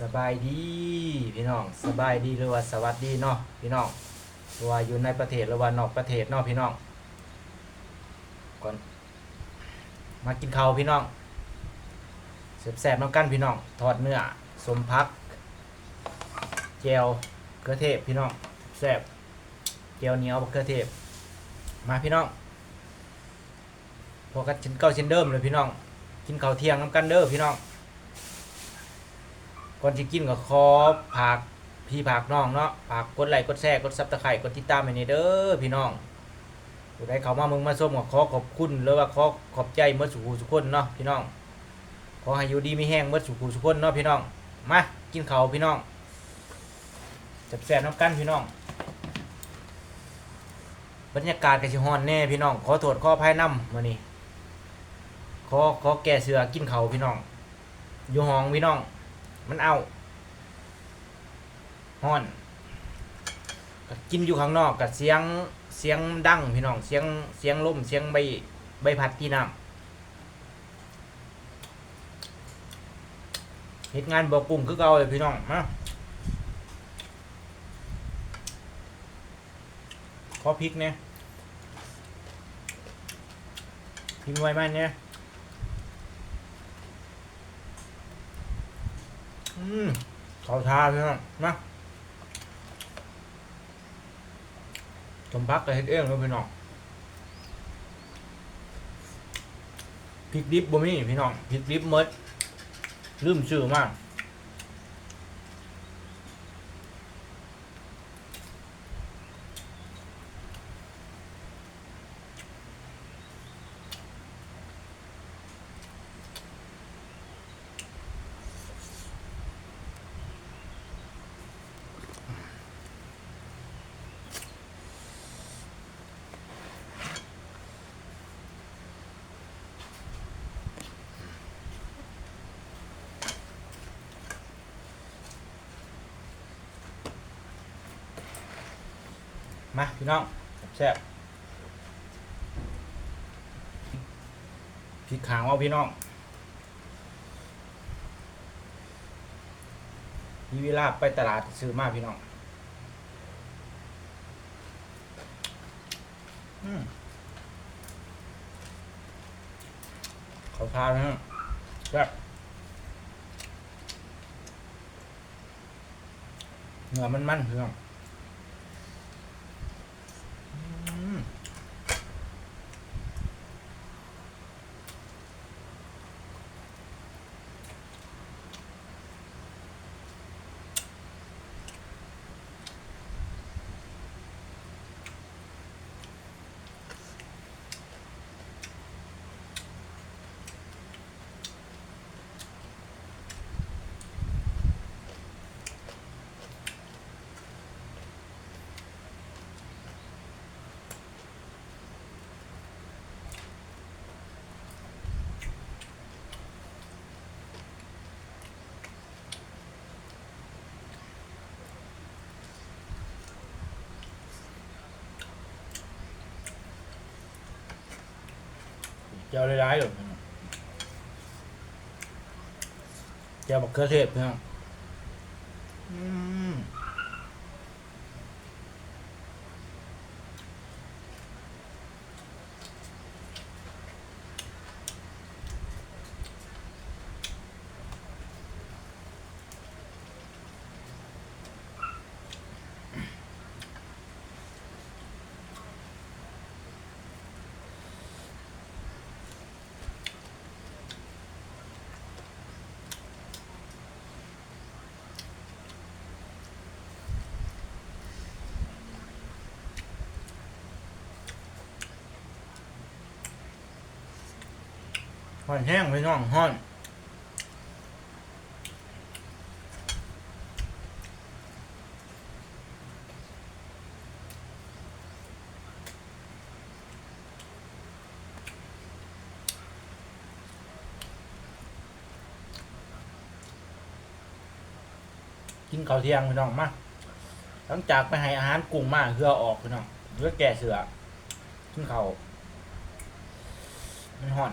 สบายดีพี่น้องสบายดีหรือว่าสวัสดีเนาะพี่น้องหรือว่าอยู่ในประเทศหรือว่านอกประเทศเนาะพี่น้องก่อนมากินข้าวพี่น้องแซ่บๆน้ำกันพี่น้องทอดเนื้อสมพักเจลเกลือเทศพี่น้องแซ่บเจลเหนียวบักเกลือเทศมาพี่น้องพอกันชิ้นเก้าชิ้นเดิมเลยพี่น้อง กินข้าวเที่ยงน้ำกันเด้อพี่น้อง ก่อนที่กินก็ขอผากพี่ผากน้องเนาะผากกดไลค์กดแชร์กดซับสไครต์กดติดตามให้นี่เด้อพี่น้องผู้ใดเข้ามามึงมาส้มก็ขอขอบคุณหรือว่าขอขอบใจเมื่อสุขสุขคนเนาะพี่น้อง ขอให้อยู่ดีมีแห้งเมื่อสุขสุขคนเนาะพี่น้อง มากินข้าวพี่น้องจับแซ่บน้ำกันพี่น้อง บรรยากาศก็สิฮอนแน่พี่น้อง ขอโทษขออภัยนำมื้อนี้ขอขอแก้เสือกินข้าวพี่น้อง อยู่ห้องพี่น้อง มันเอาฮ้อนก็กินอยู่ข้างนอกกับเสียงเสียงดังพี่น้องเสียงเสียงลมเสียงใบใบพัดที่น้ำเหตุงานบอกกุ้งคือเก่าเลยพี่น้องมาขอพริกเนี่ยพริกไว้ไหมเนี่ย อืมเขาทาพี่น้องมาสมพักกับเฮ็ดเองเลยพี่น้องพริกดิบบ่มีพี่น้องพริกดิบหมดลืมชื่อมาก มาพี่น้องแซ่บพริกขางเอาพี่น้องมีเวลาไปตลาดซื้อมาพี่น้องอืมเขาทานนะแซ่บเนื้อมันมันพี่น้อง อืมเจียวร้ายๆเลยพี่น้องเจียวบักเขือเทศพี่น้องอืม หอนแห้งพี่น้องห่อนกินข้าวเที่ยงพี่น้องมาหลังจากไปให้อาหารกุ้งมาเพื่อออกพี่น้องเพื่อแก่เสือกินข้าวมันห่อน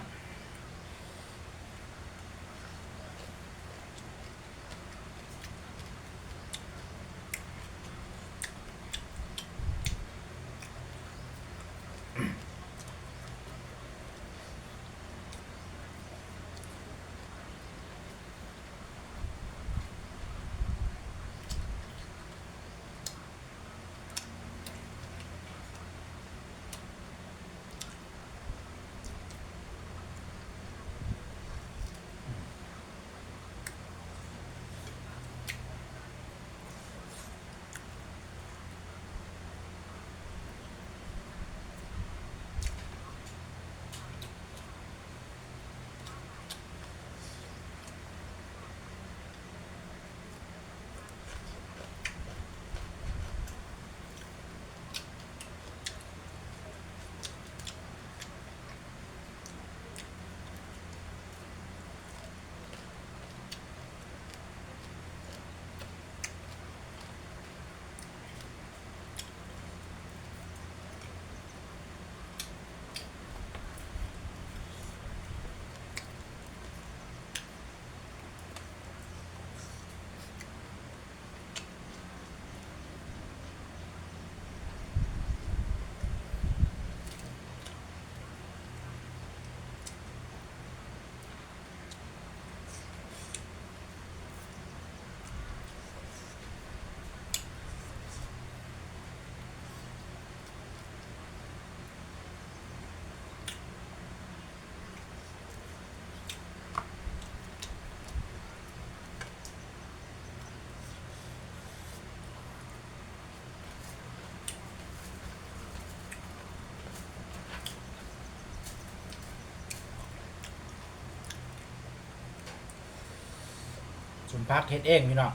พักเฮ็ดเองพี่น้อง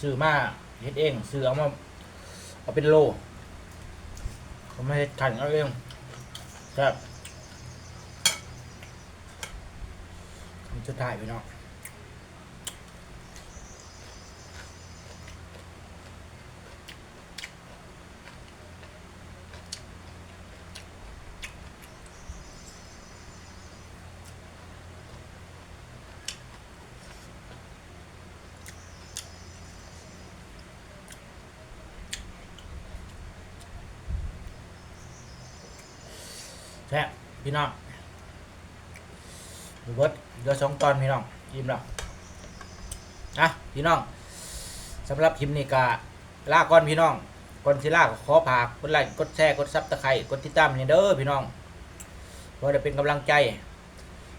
ซื้อมาเฮ็ดเองซื้อเอามาเอาเป็นโลเขาไม่เฮ็ดขันเอาเองครับจะถ่ายพี่น้อง แซ่บพี่น้องดูเบิดเหลือสองตอนพี่น้องยิ้มแล้วอะพี่น้องสำหรับคลิปนี้กาลาก่อนพี่น้องก่อนสิลาก็ขอฝากกดไลค์กดแชร์กดซับตะไคร้กดติดตามนี่เด้อพี่น้องเพื่อได้เป็นกำลังใจ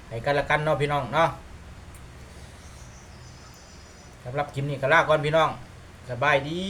ให้กันละกันเนาะพี่น้องเนาะสำหรับคลิปนี้ก็ลาก่อนพี่น้องสบายดี